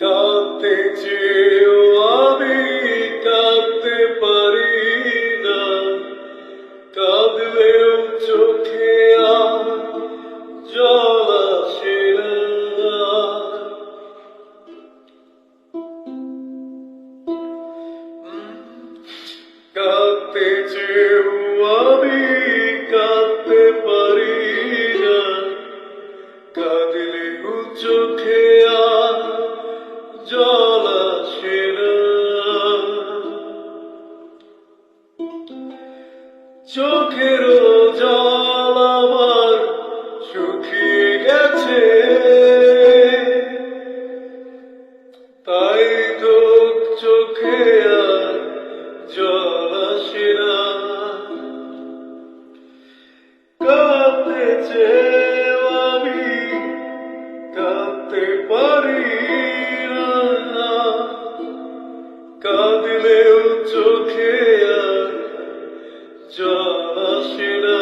কাঁদতে চেয়েও আমি কাঁদতে পারি না। কাঁদলেও চোখে জল আসে কাঁদতে চেয়েও আমি পারি না। চোখে চোখের জল আমার শুকিয়ে গেছে। তাই তো চোখে আর জল আসে না। আমি কাঁদতে পারি should